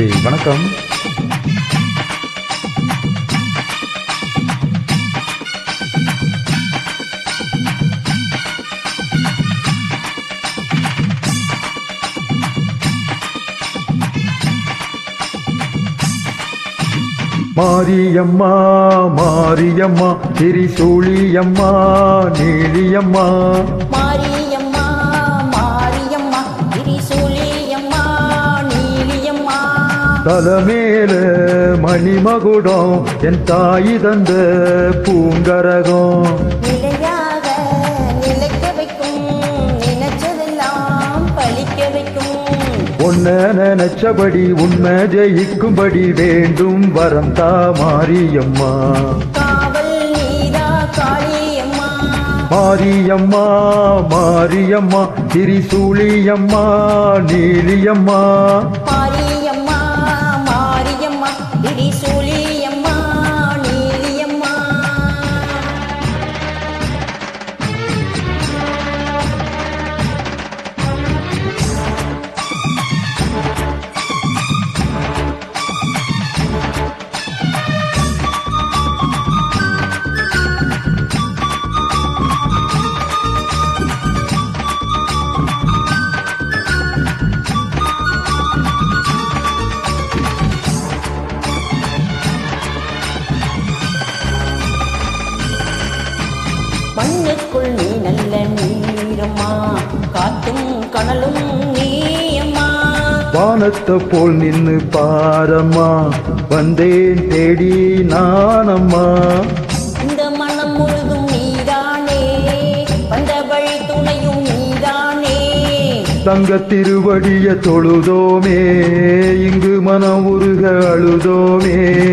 நன்றி வணக்கம். மாரியம்மா மாரியம்மா திரிசூலியம்மா நீலியம்மா. மாரியம்மா தலமேல மணிமகுடம் என் தாய் தந்த பூங்கரகம். உன்ன நினைச்சபடி உண்மை ஜெயிக்கும்படி வேண்டும் வரம் தா மாரியம்மா. மாரியம்மா மாரியம்மா திரிசூலியம்மா நீலியம்மா. மாரியம்மா மாரியம்மா மண்ணுக்குள் நீ நல்ல நீரம்மா. காத்தும் கனலும் நீயம்மா. வானத்தை போல் நின்னு பாரம்மா. வந்தேன் தேடி நானம்மா. இந்த மனம் முழுதும் நீதானே. வந்த வழி துணையும் நீதானே. தங்க திருவடிய தொழுதோமே. இங்கு மனம் உருக அழுதோமே.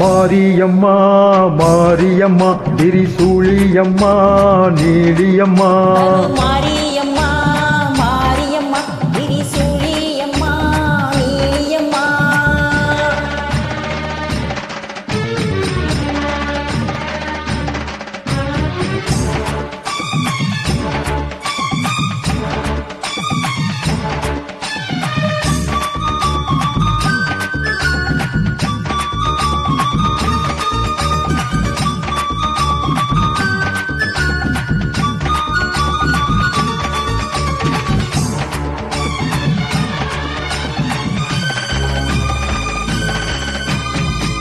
மாரியம்மா மாரியம்மா திரிசூழியம்மா நீலியம்மா.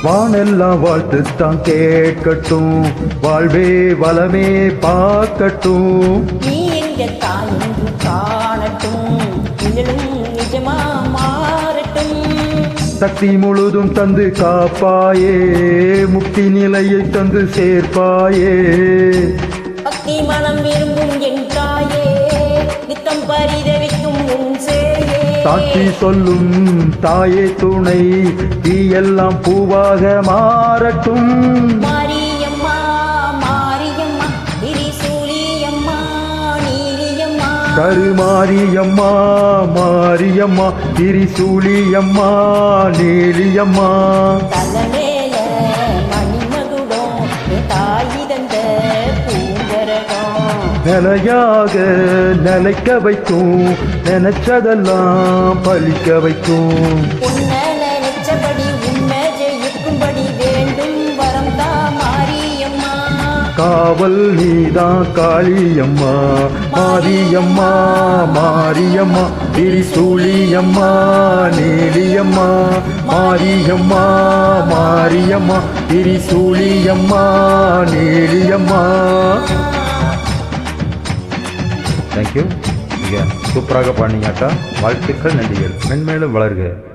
வானெல்லாம் வாழ்த்துத்தான் கேட்கட்டும். வாழ்வே வளமே பார்க்கட்டும். நீ எங்க தாய் என்று காணட்டும். நிழலும் நிஜமா மாறட்டும். சக்தி முழுதும் தந்து காப்பாயே. முக்தி நிலையை தந்து சேர்ப்பாயே. பக்தி மனம் விரும்பும் என் தாயே. சாட்சி சொல்லும் தாயே துணை தீ எல்லாம் பூவாக மாறட்டும். கருமாரியம்மா மாரியம்மா திரிசூலியம்மா நீலியம்மா நிலையாக நிலைக்க வைக்கும் நினைச்சதெல்லாம் பலிக்க வைக்கும். உன்னை நினைச்சபடி உண்மை ஜெயிக்கும்படி வேண்டும். வரம் தா மாரியம்மா. காவல் நீதான் காளியம்மா. மாரியம்மா மாரியம்மா. திரிசூலியம்மா நீலியம்மா. மாரியம்மா மாரியம்மா. திரிசூலியம்மா நீலியம்மா. தேங்க்யூ சூப்பராக பாடினீங்க அக்கா வாழ்த்துக்கள் நன்றிகள். மென்மேலும் வளர்க.